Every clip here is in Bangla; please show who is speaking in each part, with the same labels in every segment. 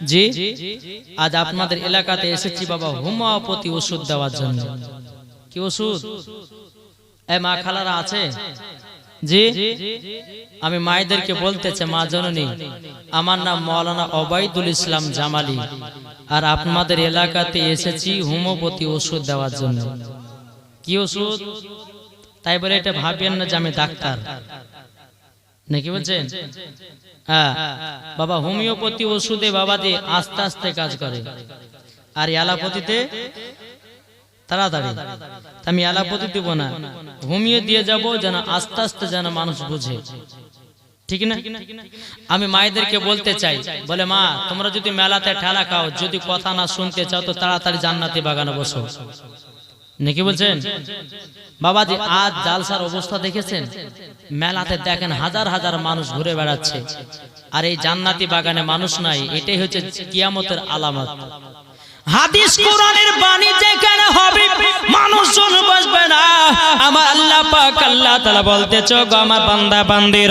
Speaker 1: জি, আজ আপনাদের এলাকাতে এসেছি বাবা হোমিওপ্যাথি ওষুধ দেওয়ার জন্য। কি ওষুধ? এ মা খালারা আছে? জি, আমি মায়েদেরকে বলতেছে, মা জননী, আমার নাম মৌলানা অবাইদুল ইসলাম জামালি, আর আপনাদের এলাকাতে এসেছি হোমিওপ্যাথি ওষুধ দেওয়ার জন্য। কি ওষুধ? তাই বলে এটা ভাববেন না যে আমি ডাক্তার। নাকি বলছেন? হ্যাঁ বাবা হোমিওপ্যাথি ওষুধে বাবা দিয়ে আস্তে আস্তে কাজ করে। আর অ্যালোপ্যাথিতে তাড়াতাড়ি। আমি অ্যালোপ্যাথি দিব না। হোমিও দিয়ে যাব যেন আস্তে আস্তে যেন মানুষ বুঝে। ঠিক না? আমি মায়েদেরকে বলতে চাই, বলে, মা, তোমরা যদি মেলাতে ঠেলা খাও, যদি কথা না শুনতে চাও, তো তাড়াতাড়ি জান্নাতি বাগানে বসো। নাকি বলছেন? বাবাজি আজ জালসার অবস্থা দেখেছেন? মেলাতে দেখেন হাজার হাজার মানুষ ঘুরে বেড়াচ্ছে। আর এই জান্নাতি বাগানে মানুষ নাই এটাই হচ্ছে কিয়ামতের আলামত। হাদিস কোরআনের বাণী যেখানে হবে, মানুষজন বসবে না। আমার আল্লাহ পাক আল্লাহ তাআলা বলতেছো গো আমার বান্দা, বান্দির,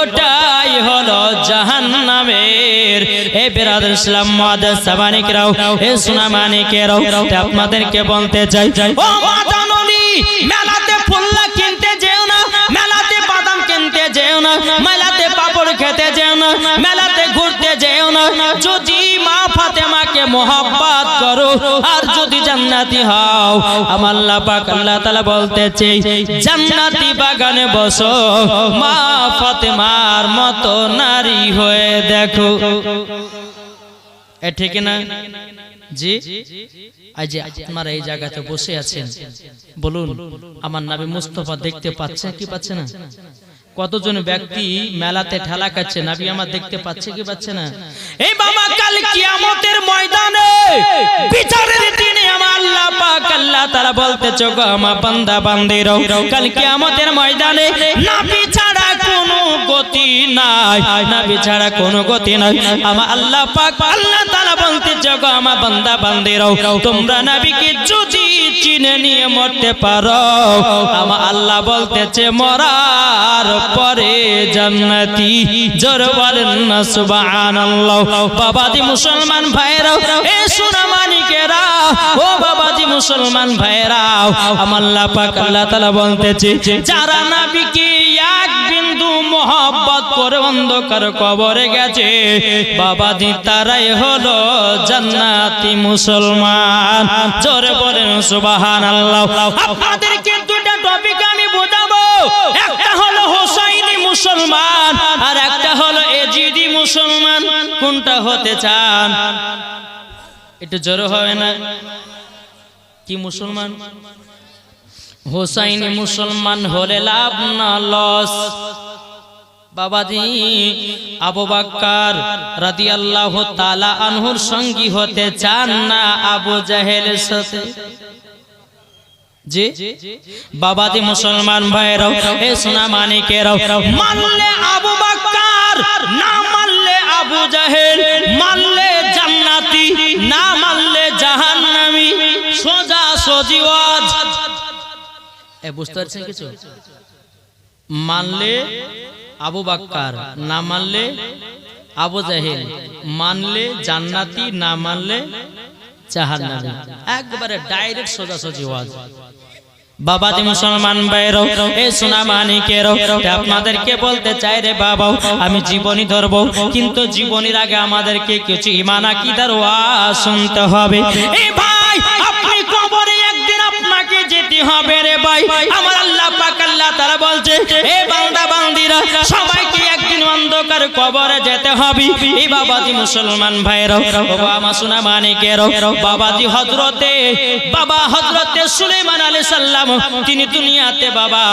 Speaker 1: ওটাই হলো জাহান্নামের। এ বিরাদর ইসলাম মুআদ্দাস সাবানিকরাও এ সুনামানিকেরাও আপনাদেরকে বলতে চাই, ও মাদানলি মেলাতে ফুল্লা কিনতে যেও না, মেলাতে বাদাম কিনতে যেও না, মেলাতে পাপড় খেতে যেও না, মেলাতে ঘুরতে যেও না। যদি মা ফাতেমাকে মোহাব্বত আর যদি জান্নাতি হও, আমার পাক আল্লাহ তাআলা বলতেছে, জান্নাতি বাগানে বসো, মা ফাতেমার মতো নারী হয়ে দেখো। এ ঠিক না? জি? আজ আপনারা এই জায়গাতে বসে আছেন, বলুন, আমার মুস্তফা দেখতে পাচ্ছে কি পাচ্ছে না? কতজন ব্যক্তি মেলাতে ঠেলা খাচ্ছে, নাবি আমার দেখতে পাচ্ছে কি পাচ্ছে না? এই বাবা, কাল কিয়ামতের ময়দানে বলতেছে গো আমা বান্দা বান্দিরো কাল কিয়ামতের ময়দানে না গতি নাই। নাবি ছাড়া কোনো গতি নাই। আমার আল্লাহ পাক আল্লাহ তাআলা বলতেছে গো আমার বান্দা বান্দিরো তোমরা নবীকে যদি চিনে নিয়ে মরতে পারো। আমার আল্লাহ বলতেছে, মরার পরে জান্নাতি জোর বলেন না, সুবহানাল্লাহ। বাবাজি মুসলমান ভাইরা এ সোনা মানিকেরা, ও বাবাজি মুসলমান ভাইরা আমার আল্লাহ পাক আল্লাহ তাআলা বলতেছে, যারা নবীকে করে অন্ধকার কবরে গেছে। বাবাজি তারাই হলো জান্নাতি মুসলমান। জোরে বলেন, সুবহানাল্লাহ। আপনাদেরকে দুটো টপিক আমি বোঝাবো। একটা হলো হোসাইনি মুসলমান, আর একটা হলো এজিদি মুসলমান। কোনটা হতে চান? একটু জোরে হবে না? কি মুসলমান? হোসাইনি মুসলমান হলে লাভ না, লস। বাবাজি মুসলমান ভাইরাও এ সোনা মানিকেরাও, মানলে আবু বাক্কার, না মানলে আবু জাহেল, মানলে জান্নাতি, না মানলে জাহান্নামী, সোজা, সজি ওয়াজ। এ, বুঝতে পারছেন কিছু? মানলে আবু বাক্কার, না মানলে আবু জাহেল, মানলে জান্নাতি, না মানলে জাহান্নামী। একবারে ডাইরেক্ট সোজা সজি ওয়াজ বাবাজি মুসলমান ভাইরো এ সোনা মানিকেরও আপনাদেরকে বলতে চাই রে বাবা আমি জীবনী ধরবো, কিন্তু জীবনীর আগে আমাদেরকে কিছু ইমান আকিদার ওয়াজ শুনতে হবে। এ হবে রে ভাই? আমার আল্লাহ পাক আল্লাহ তাআলা বলছে বান্দা, বান্দিরা, সবাইকে একদিন অন্ধকার কবরে যেতে হবে। বাবাজি মুসলমান বাবা সোনা মানিকেরও, বাবাজি হযরতে, বাবা হযরতে সুলাইমান আলাইহিস সালাম, তিনি দুনিয়াতে বাবা,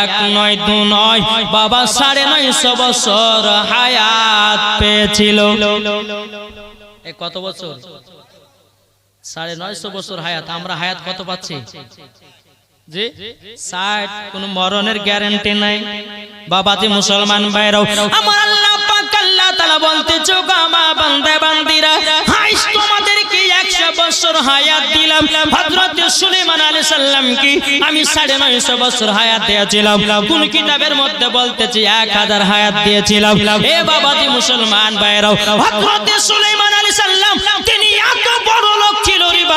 Speaker 1: এক নয়, দু নয়, বাবা সাড়ে নয়শো বছর হায়াত পেয়েছিল। কত বছর? সাড়ে নয়শো বছর হায়াত আমরা হায়াত কত পাচ্ছি? ষাট কোন মরণের গ্যারান্টি নাই। বাবাজি মুসলমান ভাইরাও আমার আল্লাহ পাক আল্লাহ তাআলা বলতে চোগামা বান্দা বান্দিরা হাইস তোমাদেরকে 100 বছর হায়াত দিলাম। হযরত সুলাইমান আলাইহিস সালাম কি? আমি 950 বছর হায়াত দিয়েছিলাম। কোন কিতাবের মধ্যে বলতেছি 1000 হায়াত দিয়েছিলাম। এ বাবাজি মুসলমান ভাইরাও হযরত সুলাইমান আলাইহিস সালাম তিনি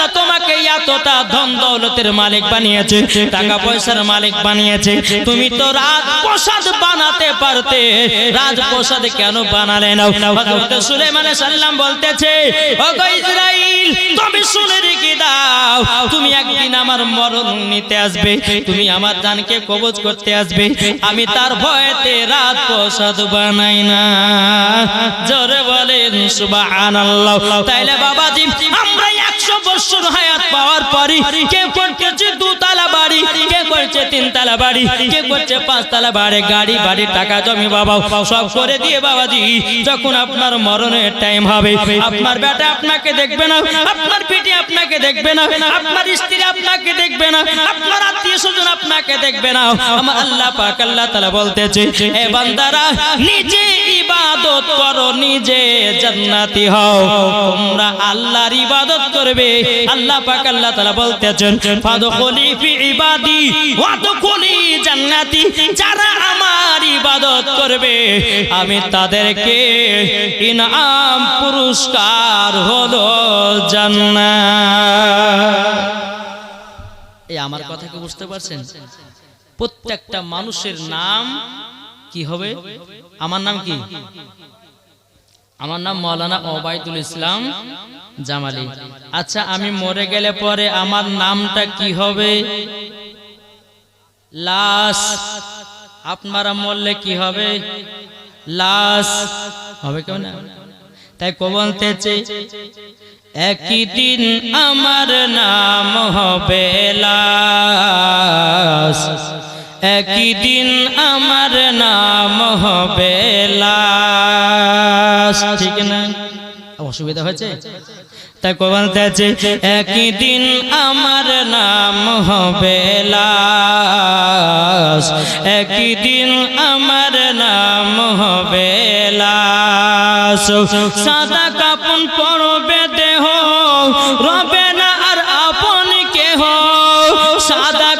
Speaker 1: তাআলা তোমাকে এতটা ধন দৌলতের মালিক বানিয়েছে, টাকা পয়সার মালিক বানিয়েছে। তুমি তো রাজপ্রসাদ বানাতে পারতে, রাজপ্রসাদ কেন বানালে না? হযরত সুলাইমান সালাম বলতেছে ও গো ইসরাইল তুমি শুনে রেখে দাও, তুমি একদিন আমার মরণ নিতে আসবে, তুমি আমার জানকে কবজ করতে আসবে, আমি তার ভয়েতে রাত প্রসাদ বানাই না। জোরে বলেন, সুবহানাল্লাহ। তাইলে বাবাজি বছর হায়াত পাওয়ার পরে কে করতেছে দুতলা বাড়ি, কে করছে তিনতলা বাড়ি, কে করছে পাঁচতলা বাড়ি, গাড়ি, বাড়ি, টাকা, জমি, বাবা, সব করে দিয়ে বাবাজি, যখন আপনার মরণের টাইম হবে, আপনার বেটা আপনাকে দেখবে না, আপনার পিঠে আপনাকে দেখবে না, আপনার স্ত্রী আপনাকে দেখবে না, আপনার আত্মীয় স্বজন আপনাকে দেখবে না। আমার আল্লাহ পাক আল্লাহ তাআলা বলতেছে এ বান্দারা, নিজে ইবাদত করো, নিজে জান্নাতি হও। তোমরা আল্লাহর ইবাদত করবে। আল্লাহ পাক আল্লাহ তাআলা বলতেছেন, ফাদখুলি ফি ইবাদি ওয়াদখুলি জান্নাতি, যারা আমার ইবাদত করবে, আমি তাদেরকে ইনাম পুরস্কার হলো জান্নাত। এই আমার কথা কি বুঝতে পারছেন? প্রত্যেকটা মানুষের নাম কি হবে? আমার নাম কি? আমার নাম মৌলানা ওবায়দুল ইসলাম জামালি আচ্ছা আমি মরে গেলে পরে আমার নামটা কি হবে? লাশ। আপনারা মরলে কি হবে? লাশ। হবে কেউ না তাই কো বলতেছে, একই দিন আমার নাম হবে একই দিন আমার নাম হবে ঠিক না? অসুবিধা হয়েছে? তাই কো বলতেছে একই দিন আমার নাম হবে লাশ। একই দিন আমার নাম হবে লাশ। সাদা কাপন পরবে দেহ, রবে না আর আপন কেহ। সাদা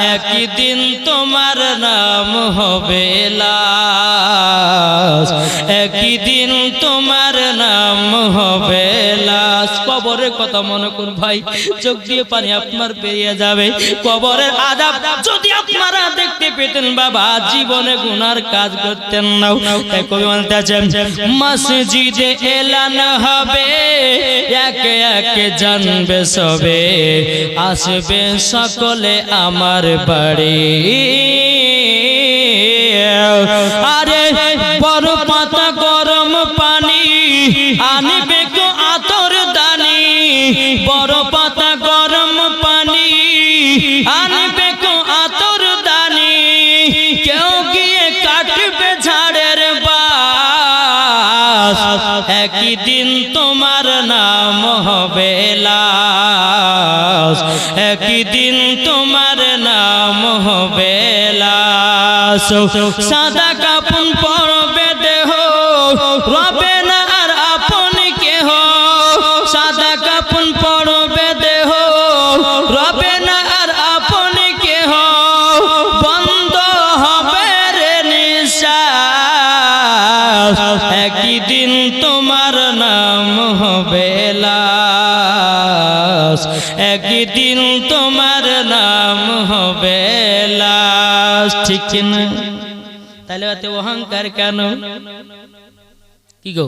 Speaker 1: একদিন তোমার নাম হবে লাশ। একদিন তোমার নাম হবে লাশ। কবরের কথা মনে করুন ভাই, চোখ দিয়ে পানি আপনার পেরিয়ে যাবে। কবরের দেখতে পেতেন বাবা, জীবনে গুনার কাজ করতেন না। কবি বলতেছেন মসজিদে এলান হবে, একে একে জানবে সবে, আসবে সকলে আমার বাড়ি। আরে বড় পাতা গরম পানি, আনবে একই দিন তোমার নাম হবে সাদা কাপন পরবে দেহ, রবে না আর আপন কেহ। সাদা কাপন পরবে দেহ, রবে না আর আপন কেহ। বন্ধ হবে রে নিঃশ্বাস। একই দিন তোমার নাম হবে লাশ। একই ঠিক না তাহলে এত অহংকার কেন? কি গো?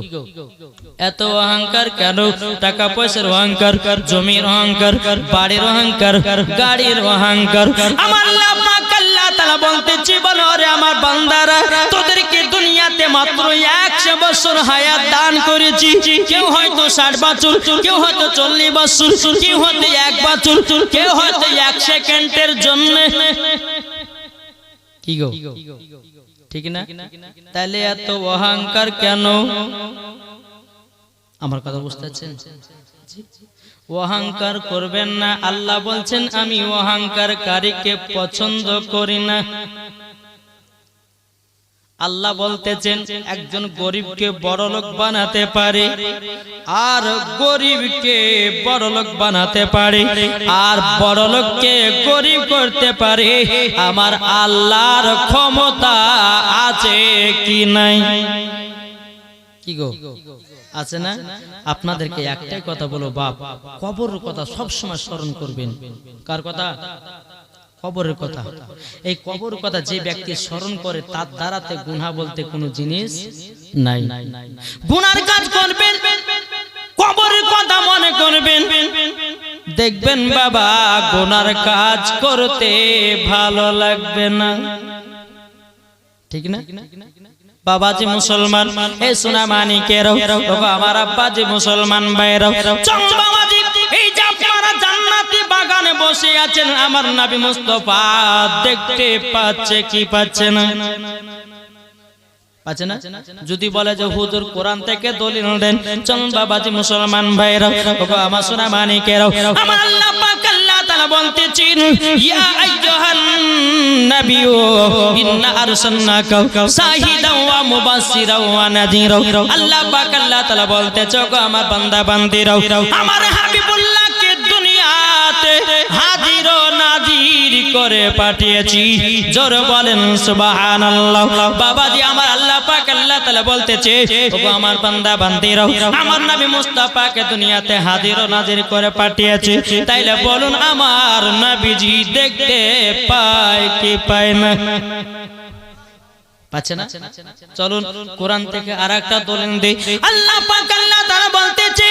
Speaker 1: এত অহংকার কেন? টাকা পয়সার অহংকার, জমির অহংকার, বাড়ির অহংকার, গাড়ির অহংকার। আমার আল্লাহ পাক আল্লাহ তাআলা বলতেছি, বলো রে আমার বান্দারা, তোদেরকে দুনিয়াতে মাত্র 100 বছর হায়াত দান করেছি। কেউ হয়তো 60 বছর, কেউ হয়তো 40 বছর, কেউ হয়তো এক বছর, কেউ হয়তো এক সেকেন্ডের জন্য। কি গো ঠিক না? তাহলে এত অহংকার কেন? আমার কথা বুঝতে পারছেন? অহংকার করবেন না। আল্লাহ বলছেন, আমি অহংকার কারীকে পছন্দ করি না। আল্লাহ বলতেছেন, একজন গরিবকে বড়লোক বানাতে পারে আর গরিবকে বড়লোক বানাতে পারে আর বড়লোককে গরিব করতে পারে। আমার আল্লাহর ক্ষমতা আছে কি নাই? কি গো? আছে না? আপনাদেরকে একটাই কথা বলো, বাপ। কবর কথা সব সময় স্মরণ করবেন। কার কথা? কবরের কথা। এই কবর কথা যে ব্যক্তি স্মরণ করে, তার দ্বারাতে গুনাহ বলতে কোনো জিনিস নাই। গুনার কাজ করবেন, কবরের কথা মনে করবেন। দেখবেন বাবা, গুনার কাজ করতে ভালো লাগবে না। ঠিক না? বাবাজি মুসলমান, এ সোনা মানিকেরও আমার আব্বাজি মুসলমান ভাইরাও চল জান্নাতি বাগানে বসে আছেন আমার নবী মুস্তাফা। দেখতে পাচ্ছে কি পাচ্ছে না? যদি বলে যে হুজুর কোরআন থেকে দলিল দেন, চলুন বাবাজি মুসলমান ভাইরা আমার সোনা মানিকেরাও। আমার আল্লাহ পাক বলতেছেন ওয়া বলতেছে, ওগো আমার বান্দা বান্দিরাও আমার হাজির নাজির করে পাঠিয়েছি। জোর বলেন বাবাজি আমার আল্লাহ পাক আল্লাহ বলতেছে আমার বান্দা আমার নবী মুস্তাফাকে দুনিয়াতে হাজির, নাজির করে পাঠিয়েছে। তাইলে বলুন, আমার নবীজি দেখতে পায় কি পায় না? চলুন, কোরআন থেকে আর একটা দলিল দেই। আল্লাহ আল্লাহ তাআলা বলতেছে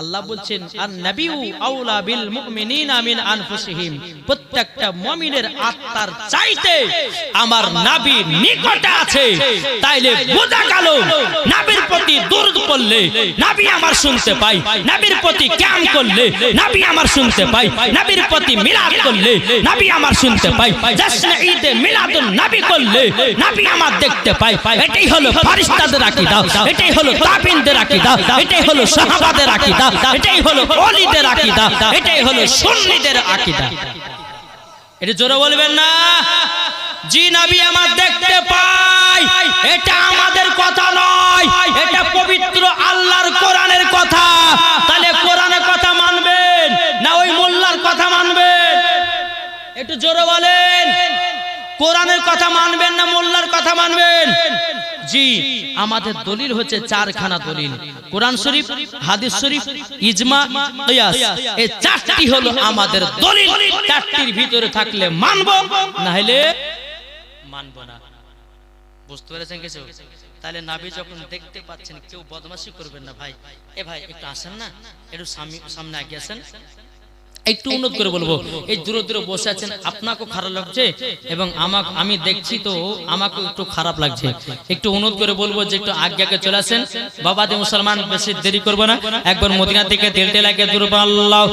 Speaker 1: আল্লাহ বলছেন আর নবিউ আউলা বিল মুমিনিনা মিন আনফুসিহিম। প্রত্যেকটা মুমিনের আত্মার চাইতে আমার নবী নিকটে আছে। তাইলে বোঝা গেল নবীর প্রতি দরুদ পড়লে নবী আমার শুনতে পাই নবীর প্রতি ক্যাম করলে নবী আমার শুনতে পাই নবীর প্রতি মিলাদ করলে নবী আমার শুনতে পাই জশ্ন ঈদে মিলাদুন নবী করলে নবী আমার দেখতে পাই এটাই হলো ফারিস্তাদের আকীদা। এটাই হলো তাবিনদের আকীদা এটাই হলো সাহাবাদের আকীদা। এটাই হলো ওলিদের আকীদা। এটাই হলো সুন্নিদের আকীদা। এটা জোরে বলবেন না? জি নবী আমার দেখতে পাই। এটা আমাদের কথা নয়। এটা পবিত্র আল্লাহর কোরআনের কথা। তাহলে কোরআনের কথা মানবেন না ওই মোল্লার কথা মানবেন? একটু জোরে বলেন। কোরআনের কথা মানবেন না মোল্লার কথা মানবেন? জি, আমাদের দলিল হচ্ছে চারখানা দলিল। কোরআন শরীফ, হাদিস শরীফ, ইজমা এই চারটি হলো আমাদের দলিল। চারটির ভিতরে থাকলে মানব না হলে মানবো না। বুঝতে পেরেছেন কিছু? তাহলে নাবি যখন দেখতে পাচ্ছেন, কেউ বদমাশি করবেন না ভাই। এ ভাই, একটু আসেন না? একটু সামনে আগে আসেন। একটু উন্নত করে বলব। এই দূরে দূরে বসে আছেন আপনাকেও খারাপ লাগছে? এবং আমাকে আমি দেখছি তো আমাকে একটু খারাপ লাগছে। একটু উন্নত করে বলব যে একটু আগে চলে আসেন। বাবা দে মুসলমান বেশি দেরি করব না। একবার মদিনা থেকে দেড়টে লাগে দূর আল্লাহ।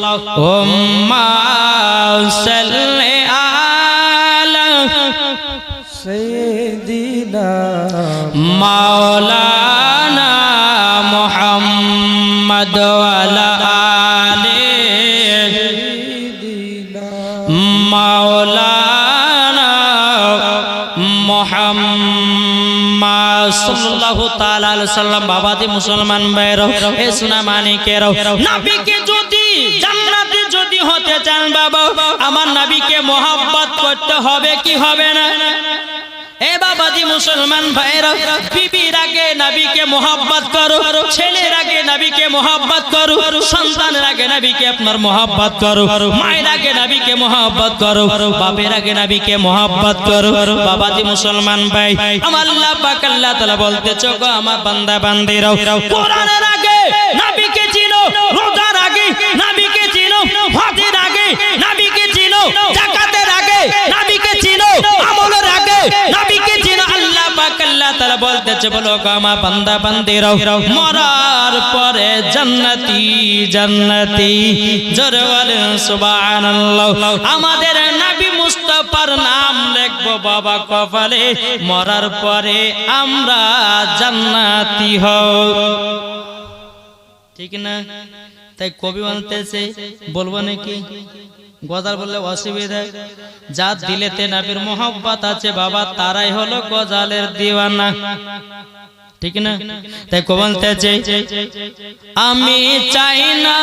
Speaker 1: সাল্লাম বাবাজি মুসলমান ভাইরা এ সোনা মানিকেরাও, নাবিকে যদি, জান্নাতে যদি হতে চান বাবা, আমার নাবিকে মোহাব্বত করতে হবে কি হবে না? বাবাজি মুসলমান ভাইরা বিবির আগে নবীকে মোহাব্বত করো, ছেলের আগে নবীকে মোহাব্বত করো, সন্তানের আগে নবীকে আপনার মোহাব্বত করো, মায়ের আগে নবীকে মোহাব্বত করো, বাপের আগে নবীকে মোহাব্বত করো। বাবাজি মুসলমান ভাই, আমার আল্লাহ পাক আল্লাহ তাআলা বলতেছো গো আমার বান্দা বান্দিরাও, কোরআনের আগে নবীকে চিনো, রোজার আগে নবীকে চিনো, হজের আগে নবীকে চিনো, যাকাতের আগে নবীকে চিনো আমলের আগে নবীকে চিনো আল্লাহ পাক আল্লাহ তাআলা বলতেছে বলো বান্দা মরার পরে জান্নাতি জান্নাতি। জোরে বলেন সুবহানাল্লাহ। আমাদের নবী মুস্তাফার নাম লিখব বাবা কপালে মরার পরে আমরা জান্নাতি হও ঠিক না? তাই কবি বলতেছে বলব নাকি? গজাল বললে অসুবিধা। যার দিলেতে নাবির মোহব্বত আছে বাবা, তারাই হলো গজালের দিওয়ানা। ঠিক না? তাই কো বলতেছে আমি চাই না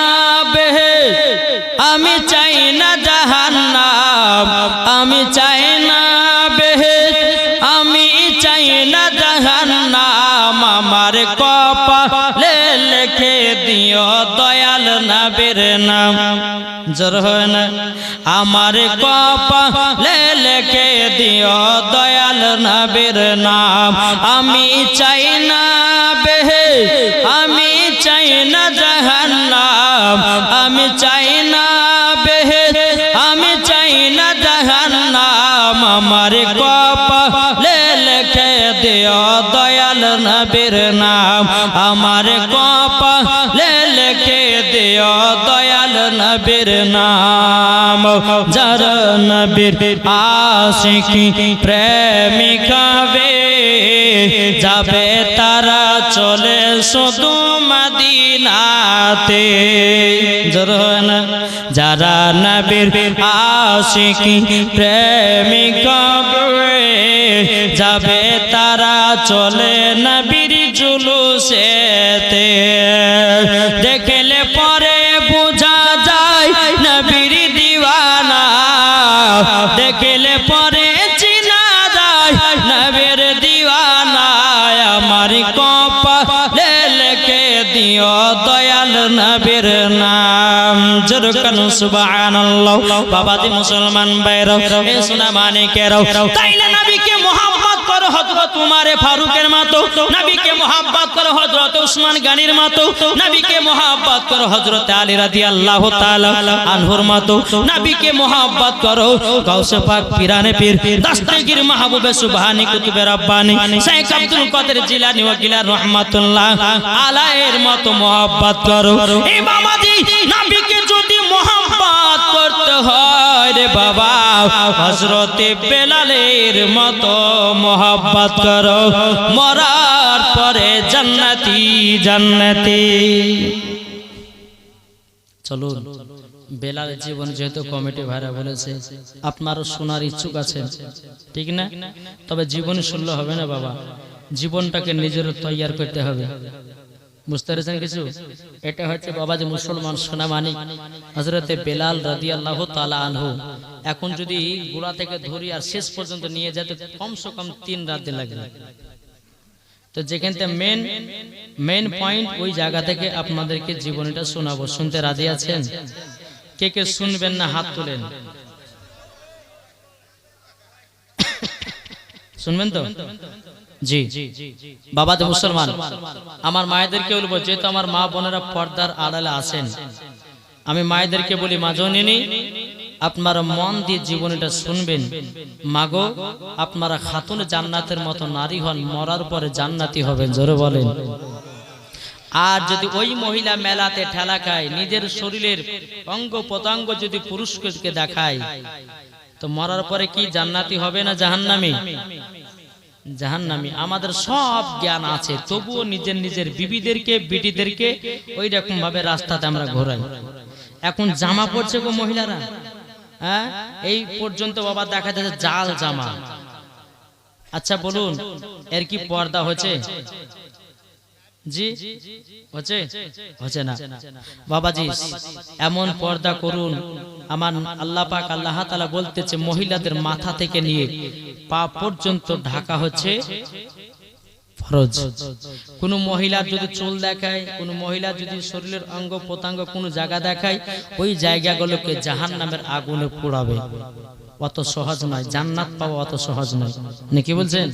Speaker 1: আমি চাই না জাহান্নাম, আমি চাই না বেহে আমি চাই না জাহান্নাম। আমার কপালে লিখে দিও দয়াল নবীর নাম। জোর হয় না। আমার কপালে লিখে দিও দয়াল নবীর নাম। আমি চাই নবীর নাম, যার নবীর আশিকি প্রেমিকা বে যাবে তারা চলে শুধু মদিনাতে। জরন, যারা নবীর আশিকি প্রেমিকা যাবে তারা চলে নবীর জুলুসেতে। জরকান সুবহানাল্লাহ। বাবাজি মুসলমান বাইরাও এ সোনা মানিকেরাও। তাইলে নবীকে মোহাম্মদ করো হযরত উমারে ফারুকের মতো, নবীকে মোহাব্বত করো হযরত উসমান গানির মতো, নবীকে মোহাব্বত করো হযরত আলী রাদিয়াল্লাহু তাআলা আনহুর মতো, নবীকে মোহাব্বত করো গাউসে পাক পিরানে পীর, দস্তগীর মাহবুবে সুবহানি কুতুবে রব্বানি, শেখ আব্দুল কাদের জিলানী ওয়া গিলান রাহমাতুল্লাহ আলাইহির মতো মোহাব্বত করো। এই বাবাজি নবীকে হয় বাবা, হযরতে বেলালের মতো মোহাব্বত করো। মরার পরে জান্নাতি জান্নাতি। চলো বেলালের জীবন যেহেতু কমিটি ভাইরা বলেছে, আপনারও শোনার ইচ্ছুক আছেন ঠিক না? তবে জীবন শুনলে হবে না বাবা, জীবনটাকে নিজের তৈয়ার করতে হবে। বুঝতে পেরেছেন কিছু? এটা হচ্ছে বাবা মুসলমান হজরতে বেলাল এখন যদি থেকে শেষ পর্যন্ত নিয়ে তো যেখান থেকে মেন পয়েন্ট ওই জায়গা থেকে আপনাদেরকে জীবনীটা শোনাবো। শুনতে রাজি আছেন? কে কে শুনবেন না হাত তোলেন? শুনবেন তো? জি। বাবা তো মুসলমান। আমার মায়েদেরকে বলব, যেহেতু আমার মা বোনেরা পর্দার আড়ালে আছেন, আমি মায়েদেরকে বলি, মা আপনারা মন দিয়ে জীবনীটা শুনবেন। মাগো, আপনারা খাতুন জান্নাতের মতো নারী হন, মরার পরে জান্নাতি হবেন। জোরে বলেন। আর যদি ওই মহিলা মেলাতে ঠেলা খায়, নিজের শরীরের অঙ্গ প্রত্যঙ্গ যদি পুরুষকে দেখায়, তো মরার পরে কি জান্নাতি হবে না জাহান্নামি? জাহান্নামি, আমাদের সব জ্ঞান আছে, তবুও নিজের নিজের বিবিদেরকে, বিটিদেরকে ওই রকম ভাবে রাস্তাতে আমরা ঘোরাই। এখন জামা পড়ছে গো মহিলারা হ্যাঁ? এই পর্যন্ত বাবা দেখা যাচ্ছে জাল জামা। আচ্ছা বলুন, এর কি পর্দা হচ্ছে জি হচ্ছে? হচ্ছে না। বাবাজি এমন পর্দা করুন। আমার আল্লাহ পাক আল্লাহ তাআলা বলতেছে মহিলাদের মাথা থেকে নিয়ে পা পর্যন্ত ঢাকা হচ্ছে ফরজ। কোন মহিলার যদি চুল দেখায় কোন মহিলার যদি শরীরের অঙ্গ প্রত্যঙ্গ কোনো জায়গা দেখায় ওই জায়গাগুলোকে জাহান নামের আগুনে পোড়াবে। অত সহজ নয় জান্নাত পাওয়া অত সহজ নয়। নাকি বলছেন?